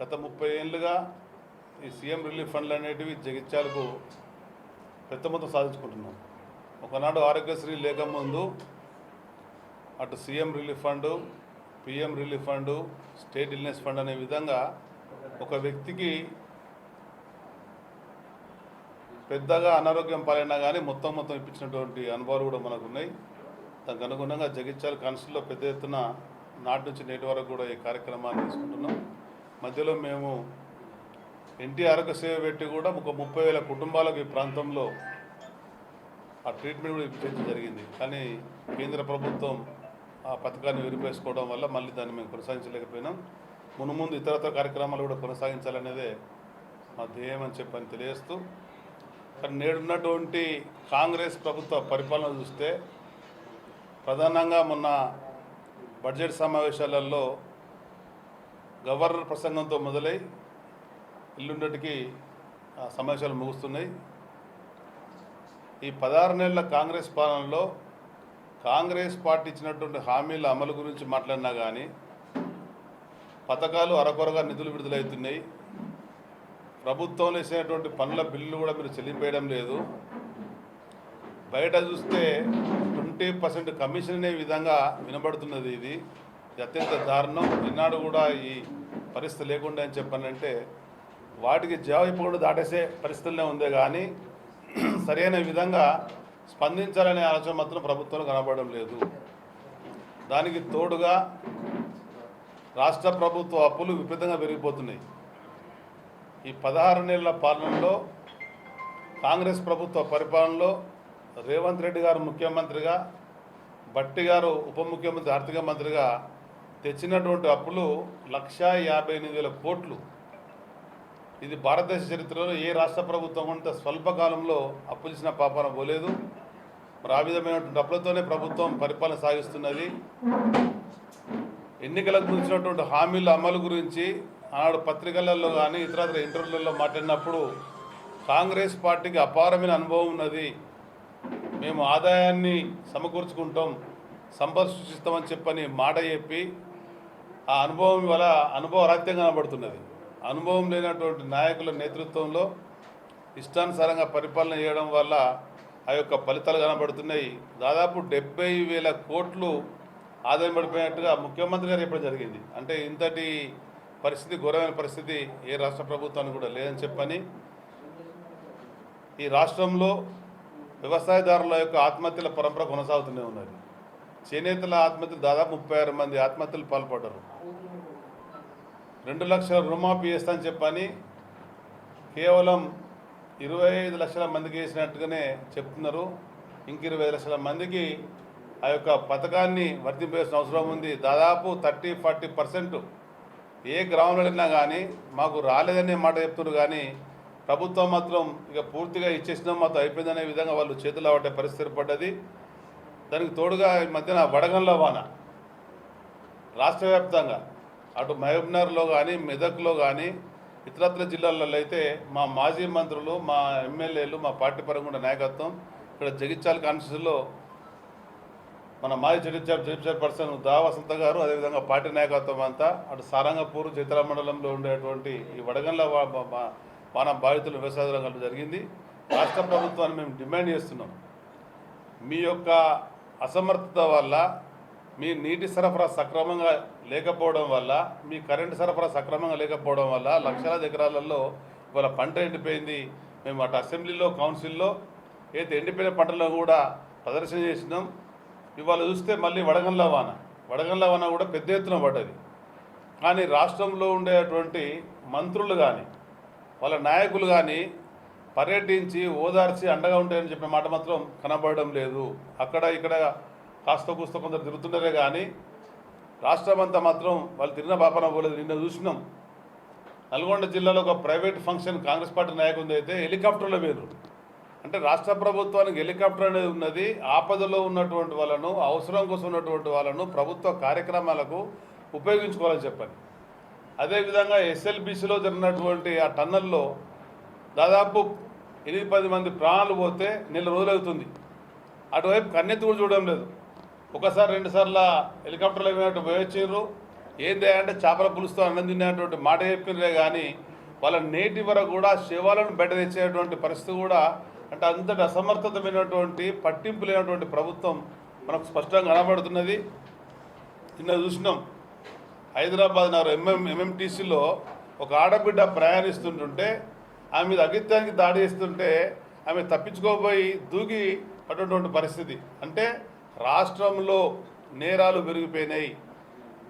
గత ముప్పై ఏళ్ళుగా ఈ సీఎం రిలీఫ్ ఫండ్లు అనేటివి జగిత్యాలకు పెద్ద మొత్తం సాధించుకుంటున్నాం. ఒకనాడు ఆరోగ్యశ్రీ లేకముందు అటు CM relief fund PM relief fund state illness fund అనే విధంగా ఒక వ్యక్తికి పెద్దగా అనారోగ్యం పాలైనా కానీ మొత్తం మొత్తం ఇప్పించినటువంటి అనుభవాలు కూడా మనకు ఉన్నాయి దానికి అనుగుణంగా జగిత్యాల కాన్స్టిల్లో పెద్ద ఎత్తున నాటి నుంచి నేటి వరకు కూడా ఈ కార్యక్రమాన్ని తీసుకుంటున్నాం. మధ్యలో మేము ఎన్టీఆర్కు సేవ పెట్టి కూడా ఒక ముప్పై వేల కుటుంబాలకు ఈ ప్రాంతంలో ఆ ట్రీట్మెంట్ కూడా ఇప్పించడం జరిగింది. కానీ కేంద్ర ప్రభుత్వం ఆ పథకాన్ని విరిపేసుకోవడం వల్ల మళ్ళీ దాన్ని మేము కొనసాగించలేకపోయినాం. మునుముందు ఇతరత్ర కార్యక్రమాలు కూడా కొనసాగించాలనేదే మా ధ్యేయం అని చెప్పని తెలియజేస్తూ కానీ నేడున్నటువంటి కాంగ్రెస్ ప్రభుత్వ పరిపాలన చూస్తే ప్రధానంగా మొన్న బడ్జెట్ సమావేశాలలో గవర్నర్ ప్రసంగంతో మొదలై ఇల్లుండటికి సమస్యలు సమావేశాలు ముగుస్తున్నాయి. ఈ పదహారు నెలల కాంగ్రెస్ పాలనలో కాంగ్రెస్ పార్టీ ఇచ్చినటువంటి హామీల అమలు గురించి మాట్లాడినా కానీ పథకాలు అరకొరగా నిధులు విడుదలవుతున్నాయి. ప్రభుత్వం వేసినటువంటి పనుల బిల్లు కూడా మీరు చెల్లింపేయడం లేదు. బయట చూస్తే ట్వంటీ పర్సెంట్ కమిషన్ అనే విధంగా వినబడుతున్నది ఇది. ఇది అత్యంత దారుణం. ఈనాడు కూడా ఈ పరిస్థితి లేకుండా అని చెప్పానంటే వాటికి జవాబు ఇప్పుడు దాటేసే పరిస్థితులనే ఉందే కానీ సరైన విధంగా స్పందించాలనే ఆలోచన మాత్రం ప్రభుత్వం కనబడడం లేదు. దానికి తోడుగా రాష్ట్ర ప్రభుత్వ అప్పులు విపరీతంగా పెరిగిపోతున్నాయి. ఈ పదహారు నెలల పాలనలో కాంగ్రెస్ ప్రభుత్వ పరిపాలనలో రేవంత్ రెడ్డి గారు ముఖ్యమంత్రిగా బట్టి గారు ఉప ముఖ్యమంత్రి ఆర్థిక మంత్రిగా తెచ్చినటువంటి అప్పులు లక్షా యాభై ఎనిమిది వేల కోట్లు. ఇది భారతదేశ చరిత్రలో ఏ రాష్ట్ర ప్రభుత్వం అంత స్వల్పకాలంలో అప్పు ఇచ్చిన పాపాన పోలేదు. మరి ఆ విధమైనటువంటి అప్పులతోనే ప్రభుత్వం పరిపాలన సాగిస్తున్నది. ఎన్నికలకు గురించినటువంటి హామీల అమలు గురించి ఆనాడు పత్రికలలో కానీ ఇతరత్ర ఇంటర్వ్యూలలో మాట్లాడినప్పుడు కాంగ్రెస్ పార్టీకి అపారమైన అనుభవం ఉన్నది. మేము ఆదాయాన్ని సమకూర్చుకుంటాం సంపద సృష్టిస్తామని చెప్పని మాట చెప్పి ఆ అనుభవం వల్ల అనుభవరాహిత్యంగా కనబడుతున్నది. అనుభవం లేనటువంటి నాయకుల నేతృత్వంలో ఇష్టానుసారంగా పరిపాలన చేయడం వల్ల ఆ యొక్క ఫలితాలు కనబడుతున్నాయి. దాదాపు డెబ్బై వేల కోట్లు ఆదాయం పడిపోయినట్టుగా ముఖ్యమంత్రి గారు చెప్పడం జరిగింది. అంటే ఇంతటి పరిస్థితి ఘోరమైన పరిస్థితి ఏ రాష్ట్ర ప్రభుత్వానికి కూడా లేదని చెప్పని ఈ రాష్ట్రంలో వ్యవసాయదారుల యొక్క ఆత్మహత్యల పరంపర కొనసాగుతూనే ఉన్నది. చేనేతల ఆత్మహత్యలు దాదాపు ముప్పై ఆరు మంది ఆత్మహత్యలు పాల్పడ్డారు. రెండు లక్షల రుణమాఫీ చేస్తానని చెప్పని కేవలం ఇరవై ఐదు లక్షల మందికి వేసినట్టుగానే చెప్తున్నారు. ఇంక ఇరవై ఐదు లక్షల మందికి ఆ యొక్క పథకాన్ని వర్తింపేసిన అవసరం ఉంది. దాదాపు థర్టీ ఫార్టీ పర్సెంట్ ఏ గ్రామంలో వెళ్ళినా కానీ మాకు రాలేదనే మాట చెప్తున్నారు. కానీ ప్రభుత్వం మాత్రం ఇక పూర్తిగా ఇచ్చేసిన మాత్రం అయిపోయిందనే విధంగా వాళ్ళు చేతులు అవటే పరిస్థితి ఏర్పడ్డది. దానికి తోడుగా ఈ మధ్యన వడగండ్ల వాన. రాష్ట్ర వ్యాప్తంగా అటు మహబూబ్నగర్లో కానీ మెదక్లో కానీ ఇతరత్ర జిల్లాలలో అయితే మా మాజీ మంత్రులు మా ఎమ్మెల్యేలు మా పార్టీ పరంగా నాయకత్వం ఇక్కడ జగిత్యాల కాన్స్టిట్యూన్సీలో మన మాజీ జగిత్యాల జగిత్యాల పర్సన్ దావసంత గారు అదేవిధంగా పార్టీ నాయకత్వం అంతా అటు సారంగపూర్ చిత్ర మండలంలో ఉండేటువంటి ఈ వడగండ్ల వాన బాధితులు వ్యవసాయ రంగంలో జరిగింది. రాష్ట్ర ప్రభుత్వాన్ని మేము డిమాండ్ చేస్తున్నాం. మీ యొక్క అసమర్థత వల్ల మీ నీటి సరఫరా సక్రమంగా లేకపోవడం వల్ల మీ కరెంటు సరఫరా సక్రమంగా లేకపోవడం వల్ల లక్షలాది ఎకరాలలో ఇవాళ పంట ఎండిపోయింది. మేము అటు అసెంబ్లీలో కౌన్సిల్లో అయితే ఎండిపోయిన పంటలను కూడా ప్రదర్శన చేసినాం. ఇవాళ చూస్తే మళ్ళీ వడగండ్ల వాన. వడగండ్ల వాన కూడా పెద్ద ఎత్తున పడ్డది. కానీ రాష్ట్రంలో ఉండేటువంటి మంత్రులు కానీ వాళ్ళ నాయకులు కానీ పర్యటించి ఓదార్చి అండగా ఉంటాయని చెప్పిన మాట మాత్రం కనబడడం లేదు. అక్కడ ఇక్కడ కాస్త కూస్త కొందరు తిరుగుతుండరే కానీ రాష్ట్రం అంతా మాత్రం వాళ్ళు తిరిగిన పాపన పోలేదు. నిన్న చూసినాం. నల్గొండ జిల్లాలో ఒక ప్రైవేట్ ఫంక్షన్ కాంగ్రెస్ పార్టీ నాయకుడు అయితే హెలికాప్టర్లో వేరు అంటే రాష్ట్ర ప్రభుత్వానికి హెలికాప్టర్ అనేది ఉన్నది. ఆపదలో ఉన్నటువంటి వాళ్ళను అవసరం కోసం ఉన్నటువంటి వాళ్ళను ప్రభుత్వ కార్యక్రమాలకు ఉపయోగించుకోవాలని చెప్పండి అదేవిధంగా ఎస్ఎల్బిసిలో జరిగినటువంటి ఆ టన్నల్లో దాదాపు ఎనిమిది పది మంది ప్రాణాలు పోతే నెల రోజులు అవుతుంది అటువైపు కన్నెత్తి కూడా చూడడం లేదు. ఒకసారి రెండు సార్లు హెలికాప్టర్లో పోయొచ్చిండ్రు. పోయొచ్చారు అంటే చేపల పులుసుతో అన్నం తినేటువంటి మాట చెప్పినరే కానీ వాళ్ళ నేటి వరకు కూడా శవాలను బయట తెచ్చేటువంటి పరిస్థితి కూడా అంటే అంతటి అసమర్థతమైనటువంటి పట్టింపు లేనటువంటి ప్రభుత్వం మనకు స్పష్టంగా కనబడుతున్నది. నిన్న చూసినాం హైదరాబాద్ నగరం ఎంఎం ఎంఎంటీసీలో ఒక ఆడబిడ్డ ప్రయాణిస్తుంటుంటే ఆమె మీద అగిత్యానికి దాడి చేస్తుంటే ఆమె తప్పించుకోబోయి దూకి పడినటువంటి పరిస్థితి. అంటే రాష్ట్రంలో నేరాలు పెరిగిపోయినాయి.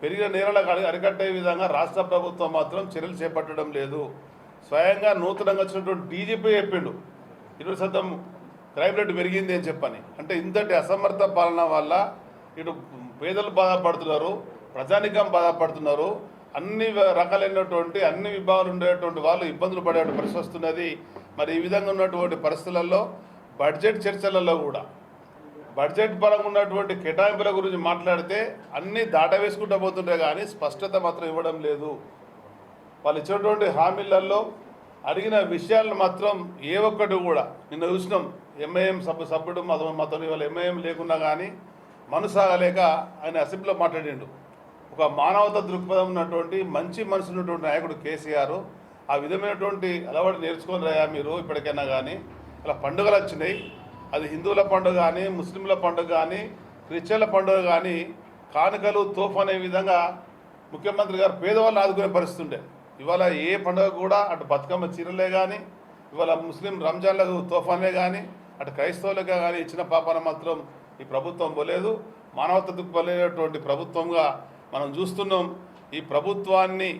పెరిగిన నేరాలకు అరికట్టే విధంగా రాష్ట్ర ప్రభుత్వం మాత్రం చర్యలు చేపట్టడం లేదు. స్వయంగా నూతనంగా వచ్చినటువంటి డీజీపీ చెప్పిండు ఇరవై శాతం క్రైమ్ రేట్ పెరిగింది అని చెప్పని. అంటే ఇంతటి అసమర్థ పాలన వల్ల ఇటు పేదలు బాధపడుతున్నారు ప్రజానికం బాధపడుతున్నారు అన్ని రకాలైనటువంటి అన్ని విభాగాలు ఉండేటువంటి వాళ్ళు ఇబ్బందులు పడే పరిస్థితి వస్తున్నది. మరి ఈ విధంగా ఉన్నటువంటి పరిస్థితులలో బడ్జెట్ చర్చలలో కూడా బడ్జెట్ పరంగా ఉన్నటువంటి కేటాయింపుల గురించి మాట్లాడితే అన్నీ దాటవేసుకుంటూ పోతుంటే కానీ స్పష్టత మాత్రం ఇవ్వడం లేదు. వాళ్ళు ఇచ్చినటువంటి హామీలలో అడిగిన విషయాలను మాత్రం ఏ ఒక్కటి కూడా నిన్న చూసినాం ఎంఐఎం సభ్యు సభ్యుడు మత మతం ఇవాళ ఎంఐఎం లేకున్నా కానీ మనసాగలేక ఆయన అసెంబ్లీలో మాట్లాడిండు. ఒక మానవత దృక్పథం ఉన్నటువంటి మంచి మనసు ఉన్నటువంటి నాయకుడు కేసీఆర్ ఆ విధమైనటువంటి అలవాటు నేర్చుకొని రాయా మీరు ఇప్పటికైనా కానీ ఇలా పండుగలు వచ్చినాయి అది హిందువుల పండుగ కానీ ముస్లింల పండుగ కానీ క్రిస్టియన్ల పండుగ కానీ కానుకలు తోఫ్ అనే విధంగా ముఖ్యమంత్రి గారు పేదవాళ్ళని ఆదుకునే పరిస్థితి ఉండే ఇవాళ ఏ పండుగ కూడా అటు బతుకమ్మ చీరలే కానీ ఇవాళ ముస్లిం రంజాన్లకు తోఫాన్లే కానీ అటు క్రైస్తవులకు కానీ ఇచ్చిన పాపాన మాత్రం ఈ ప్రభుత్వం పోలేదు. మానవతకు పోలేనటువంటి ప్రభుత్వంగా మనం చూస్తున్నాం. ఈ ప్రభుత్వాన్ని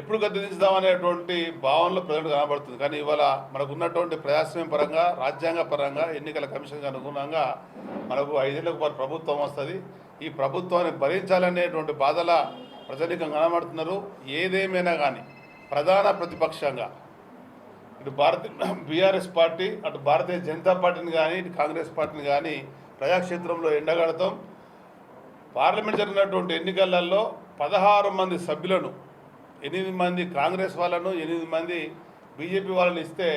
ఎప్పుడు గద్దెదించుదామనేటువంటి భావనలో ప్రజలకు కనబడుతుంది. కానీ ఇవాళ మనకు ఉన్నటువంటి ప్రజాస్వామ్యం పరంగా రాజ్యాంగ పరంగా ఎన్నికల కమిషన్కి అనుగుణంగా మనకు ఐదేళ్ళకు వారి ప్రభుత్వం వస్తుంది. ఈ ప్రభుత్వాన్ని భరించాలనేటువంటి బాధల ప్రజానికం కనబడుతున్నారు. ఏదేమైనా కానీ ప్రధాన ప్రతిపక్షంగా ఇటు భారత బీఆర్ఎస్ పార్టీ అటు భారతీయ జనతా పార్టీని కానీ ఇటు కాంగ్రెస్ పార్టీని కానీ ప్రజాక్షేత్రంలో ఎండగడతాం. పార్లమెంట్ జరిగినటువంటి ఎన్నికలలో పదహారు మంది సభ్యులను ఎనిమిది మంది కాంగ్రెస్ వాళ్ళను ఎనిమిది మంది బీజేపీ వాళ్ళని ఇస్తే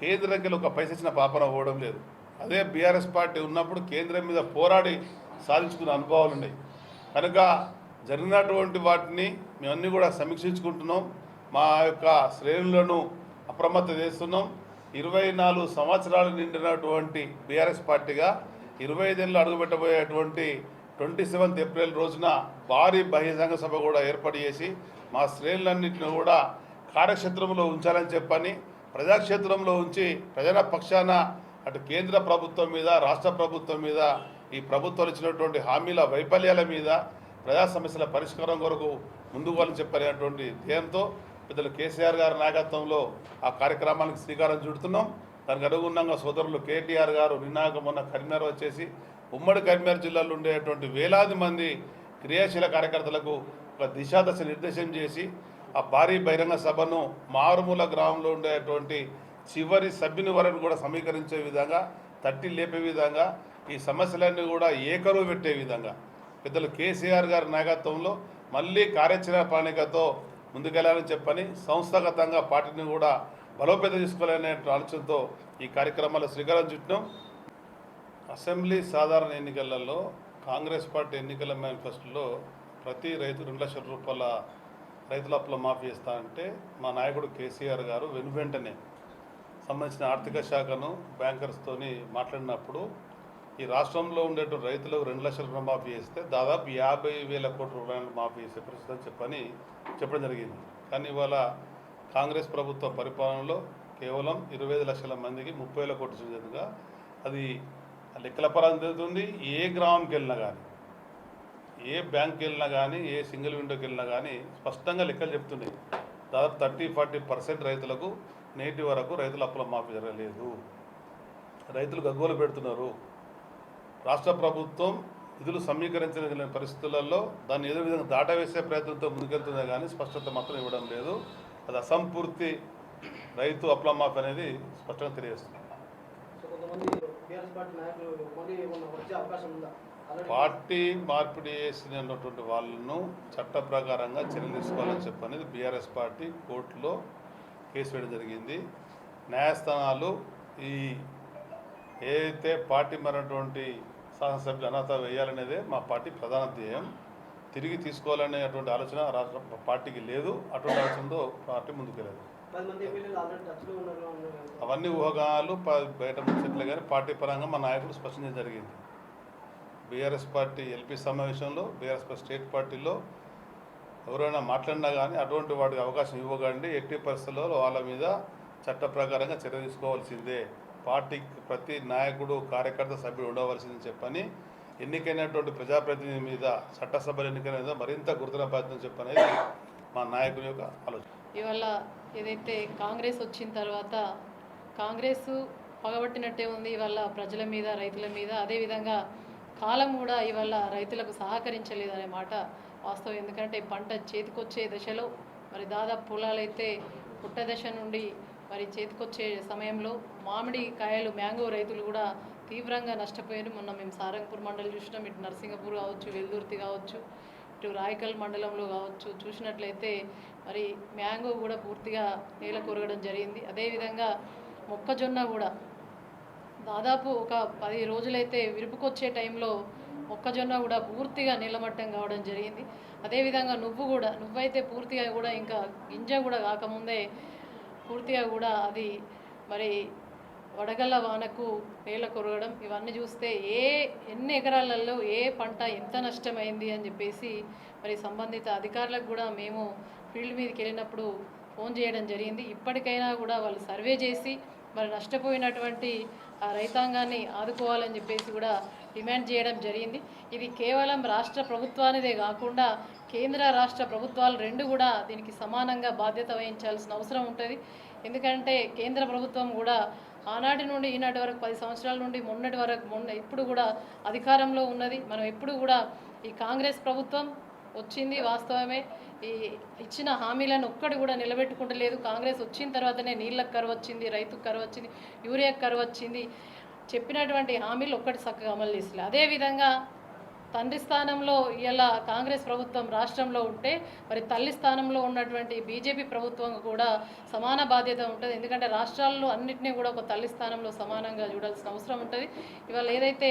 కేంద్రంకి ఒక పైస ఇచ్చిన పాపన పోవడం లేదు. అదే బీఆర్ఎస్ పార్టీ ఉన్నప్పుడు కేంద్రం మీద పోరాడి సాధించుకున్న అనుభవాలు ఉన్నాయి. కనుక జరిగినటువంటి వాటిని మేమన్నీ కూడా సమీక్షించుకుంటున్నాం. మా యొక్క శ్రేణులను అప్రమత్త చేస్తున్నాం. ఇరవై నాలుగు సంవత్సరాలు నిండినటువంటి బీఆర్ఎస్ పార్టీగా ఇరవై ఐదేళ్ళు అడుగుపెట్టబోయేటువంటి ట్వంటీ సెవెంత్ ఏప్రిల్ రోజున భారీ బహిరంగ సభ కూడా ఏర్పాటు చేసి మా శ్రేణులన్నింటినీ కూడా కార్యక్షేత్రంలో ఉంచాలని చెప్పని ప్రజాక్షేత్రంలో ఉంచి ప్రజల పక్షాన అటు కేంద్ర ప్రభుత్వం మీద రాష్ట్ర ప్రభుత్వం మీద ఈ ప్రభుత్వాలు ఇచ్చినటువంటి హామీల వైఫల్యాల మీద ప్రజా సమస్యల పరిష్కారం కొరకు ముందుకు వాళ్ళని చెప్పనేటువంటి ధ్యేయంతో పెద్దలు కేసీఆర్ గారి నాయకత్వంలో ఆ కార్యక్రమానికి శ్రీకారం చుడుతున్నాం. దానికి అనుగుణంగా సోదరులు కేటీఆర్ గారు నిన్నాక మొన్న కరీంనగర్ వచ్చేసి ఉమ్మడి కరీంనగర్ జిల్లాలో ఉండేటువంటి వేలాది మంది క్రియాశీల కార్యకర్తలకు ఒక దిశాదశ నిర్దేశం చేసి ఆ భారీ బహిరంగ సభను మారుమూల గ్రామంలో ఉండేటువంటి చివరి సభ్యుని వరకు కూడా సమీకరించే విధంగా తట్టి లేపే విధంగా ఈ సమస్యలన్నీ కూడా ఏకరువు పెట్టే విధంగా. పెద్దలు కేసీఆర్ గారి నాయకత్వంలో మళ్ళీ కార్యాచరణ ప్రణాళికతో ముందుకెళ్ళాలని చెప్పని సంస్థాగతంగా పార్టీని కూడా బలోపేతం చేసుకోవాలనే ఆలోచనతో ఈ కార్యక్రమాలు శ్రీకారం చుట్టినాం. అసెంబ్లీ సాధారణ ఎన్నికలలో కాంగ్రెస్ పార్టీ ఎన్నికల మేనిఫెస్టోలో ప్రతి రైతు రెండు లక్షల రూపాయల రైతుల అప్పుల మాఫీ ఇస్తానంటే మా నాయకుడు కేసీఆర్ గారు వెను వెంటనే సంబంధించిన ఆర్థిక శాఖను బ్యాంకర్స్తోని మాట్లాడినప్పుడు ఈ రాష్ట్రంలో ఉండేటువంటి రైతులకు రెండు లక్షల రుణమాఫీ చేస్తే దాదాపు యాభై వేల కోట్ల రూపాయలు మాఫీ చేసే పరిస్థితి అని చెప్పని చెప్పడం జరిగింది. కానీ ఇవాళ కాంగ్రెస్ ప్రభుత్వ పరిపాలనలో కేవలం ఇరవై ఐదు లక్షల మందికి ముప్పై వేల కోట్ల అది లెక్కల పరంగా జరుగుతుంది. ఏ గ్రామంకి వెళ్ళినా కానీ ఏ బ్యాంక్కి వెళ్ళినా కానీ ఏ సింగిల్ విండోకి వెళ్ళినా కానీ స్పష్టంగా లెక్కలు చెప్తున్నాయి. దాదాపు థర్టీ ఫార్టీ పర్సెంట్ రైతులకు నేటి వరకు రైతుల అప్పుల మాఫీ జరగలేదు. రైతులు గగ్గోలు పెడుతున్నారు. రాష్ట్ర ప్రభుత్వం నిధులు సమీకరించగలిగిన పరిస్థితులలో దాన్ని ఏదో విధంగా దాటవేసే ప్రయత్నంతో ముందుకెళ్తుందే కానీ స్పష్టత మాత్రం ఇవ్వడం లేదు. అది అసంపూర్తి రైతు అప్పుల మాఫీ అనేది స్పష్టంగా తెలియజేస్తుంది. పార్టీ నాయకులు మార్పిడి చేసినటువంటి వాళ్ళను చట్ట ప్రకారంగా చర్యలు తీసుకోవాలని చెప్పనేది బీఆర్ఎస్ పార్టీ కోర్టులో కేసు వేయడం జరిగింది. న్యాయస్థానాలు ఈ ఏదైతే పార్టీ మరినటువంటి శాసనసభ్యులు అనాథ వేయాలనేదే మా పార్టీ ప్రధాన ధ్యేయం. తిరిగి తీసుకోవాలనేటువంటి ఆలోచన రాష్ట్ర పార్టీకి లేదు. అటువంటి ఆలోచనతో పార్టీ ముందుకెళ్ళదు. అవన్నీ ఊహగానాలు ప- బయట ముచ్చట్లే కానీ పార్టీ పరంగా మా నాయకుడు స్పష్టం చేయడం జరిగింది. బీఆర్ఎస్ పార్టీ ఎల్పీ సమావేశంలో బీఆర్ఎస్ పార్టీ స్టేట్ పార్టీలో ఎవరైనా మాట్లాడినా కానీ అటువంటి వాటికి అవకాశం ఇవ్వకండి. ఎట్టి పరిస్థితుల్లో వాళ్ళ మీద చట్ట ప్రకారంగా చర్య తీసుకోవాల్సిందే. పార్టీకి ప్రతి నాయకుడు కార్యకర్త సభ్యుడు ఉండవలసిందని చెప్పని ఎన్నికైనటువంటి ప్రజాప్రతినిధి మీద చట్టసభలు ఎన్నికైన మీద మరింత గుర్తున్న ప్రయత్నం చెప్పనేది మా నాయకుని యొక్క ఆలోచన. ఇవాళ ఏదైతే కాంగ్రెస్ వచ్చిన తర్వాత కాంగ్రెస్ పగబట్టినట్టే ఉంది ఇవాళ ప్రజల మీద రైతుల మీద. అదేవిధంగా కాలం కూడా ఇవాళ రైతులకు సహకరించలేదనే మాట వాస్తవం. ఎందుకంటే పంట చేతికొచ్చే దశలో మరి దాదాపు పొలాలైతే పుట్ట దశ నుండి మరి చేతికొచ్చే సమయంలో మామిడి కాయలు మ్యాంగో రైతులు కూడా తీవ్రంగా నష్టపోయారు. మొన్న మేము సారంగపూర్ మండలి చూసినాం. ఇటు నరసింగపూర్ కావచ్చు వెల్దుర్తి కావచ్చు ఇటు రాయకల్ మండలంలో కావచ్చు చూసినట్లయితే మరి మ్యాంగో కూడా పూర్తిగా నేల కొరగడం జరిగింది. అదేవిధంగా మొక్కజొన్న కూడా దాదాపు ఒక పది రోజులైతే విరుపుకొచ్చే టైంలో మొక్కజొన్న కూడా పూర్తిగా నీలమట్టం కావడం జరిగింది. అదేవిధంగా నువ్వు కూడా నువ్వైతే పూర్తిగా కూడా ఇంకా గింజ కూడా కాకముందే పూర్తిగా కూడా అది మరి వడగళ్ళ వానకు నేల కొరగడం ఇవన్నీ చూస్తే ఏ ఎన్ని ఎకరాలలో ఏ పంట ఎంత నష్టమైంది అని చెప్పేసి మరి సంబంధిత అధికారులకు కూడా మేము ఫీల్డ్ మీదకి వెళ్ళినప్పుడు ఫోన్ చేయడం జరిగింది. ఇప్పటికైనా కూడా వాళ్ళు సర్వే చేసి మరి నష్టపోయినటువంటి ఆ రైతాంగాన్ని ఆదుకోవాలని చెప్పేసి కూడా డిమాండ్ చేయడం జరిగింది. ఇది కేవలం రాష్ట్ర ప్రభుత్వానిదే కాకుండా కేంద్ర రాష్ట్ర ప్రభుత్వాలు రెండు కూడా దీనికి సమానంగా బాధ్యత వహించాల్సిన అవసరం ఉంటుంది. ఎందుకంటే కేంద్ర ప్రభుత్వం కూడా ఆనాటి నుండి ఈనాటి వరకు పది సంవత్సరాల నుండి మొన్నటి వరకు మొన్న ఇప్పుడు కూడా అధికారంలో ఉన్నది. మనం ఎప్పుడు కూడా ఈ కాంగ్రెస్ ప్రభుత్వం వచ్చింది వాస్తవమే. ఈ ఇచ్చిన హామీలను ఒక్కటి కూడా నిలబెట్టుకుంటలేదు. కాంగ్రెస్ వచ్చిన తర్వాతనే నీళ్ళకు కరువు వచ్చింది రైతుకు కరువు వచ్చింది యూరియాకు కరువు వచ్చింది. చెప్పినటువంటి హామీలు ఒక్కటి చక్కగా అమలు చేసలే అదేవిధంగా తండ్రి స్థానంలో ఇలా కాంగ్రెస్ ప్రభుత్వం రాష్ట్రంలో ఉంటే మరి తల్లి స్థానంలో ఉన్నటువంటి బీజేపీ ప్రభుత్వం కూడా సమాన బాధ్యత ఉంటుంది. ఎందుకంటే రాష్ట్రాల్లో అన్నింటినీ కూడా ఒక తల్లి స్థానంలో సమానంగా చూడాల్సిన అవసరం ఉంటుంది. ఇవాళ ఏదైతే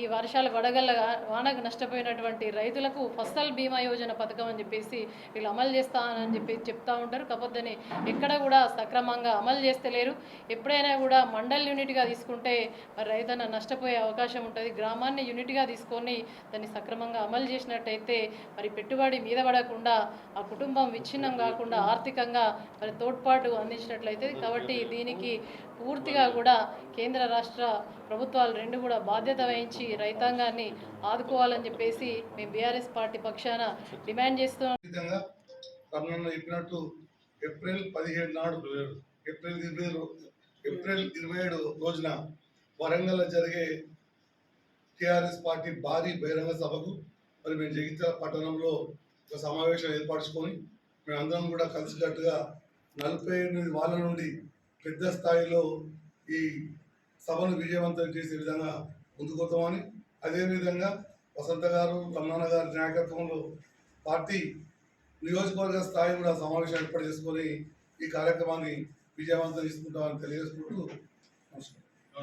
ఈ వర్షాలు వడగల్ల వానకు నష్టపోయినటువంటి రైతులకు ఫసల్ బీమా యోజన పథకం అని చెప్పేసి వీళ్ళు అమలు చేస్తానని చెప్పి చెప్తా ఉంటారు. కాకపోతే ఎక్కడ కూడా సక్రమంగా అమలు చేస్తలేరు ఎప్పుడైనా కూడా మండల్ యూనిట్గా తీసుకుంటే మరి రైతన్న నష్టపోయే అవకాశం ఉంటుంది. గ్రామాన్ని యూనిట్గా తీసుకొని దాన్ని సక్రమంగా అమలు చేసినట్టయితే మరి పెట్టుబడి మీద పడకుండా ఆ కుటుంబం విచ్ఛిన్నం కాకుండా ఆర్థికంగా మరి తోడ్పాటు అందించినట్లయితే కాబట్టి దీనికి పూర్తిగా కూడా కేంద్ర రాష్ట్ర ప్రభుత్వాలు రెండు కూడా బాధ్యత వహించి రైతాంగాన్ని ఆదుకోవాలని చెప్పేసి మేము బీఆర్ఎస్ పార్టీ పక్షాన డిమాండ్ చేస్తున్నాం. రమణన్న చెప్పినట్టు ఏప్రిల్ పదిహేడు నాడు ఏప్రిల్ ఇరవై ఏప్రిల్ ఇరవై ఏడు రోజున వరంగల్లో జరిగే టిఆర్ఎస్ పార్టీ భారీ బహిరంగ సభకు మరి మేము జగిత్యాల పట్టణంలో ఒక సమావేశం ఏర్పరచుకొని మేమందరం కూడా కలిసికట్టుగా నలభై ఎనిమిది వాళ్ళ నుండి పెద్ద స్థాయిలో ఈ సభను విజయవంతం చేసే విధంగా ముందుకోతామని అదేవిధంగా వసంత గారు రమణన్న గారి నాయకత్వంలో పార్టీ నియోజకవర్గ స్థాయి కూడా సమావేశం ఏర్పాటు చేసుకొని ఈ కార్యక్రమాన్ని విజయవంతం చేసుకుంటామని తెలియజేసుకుంటూ నమస్కారం.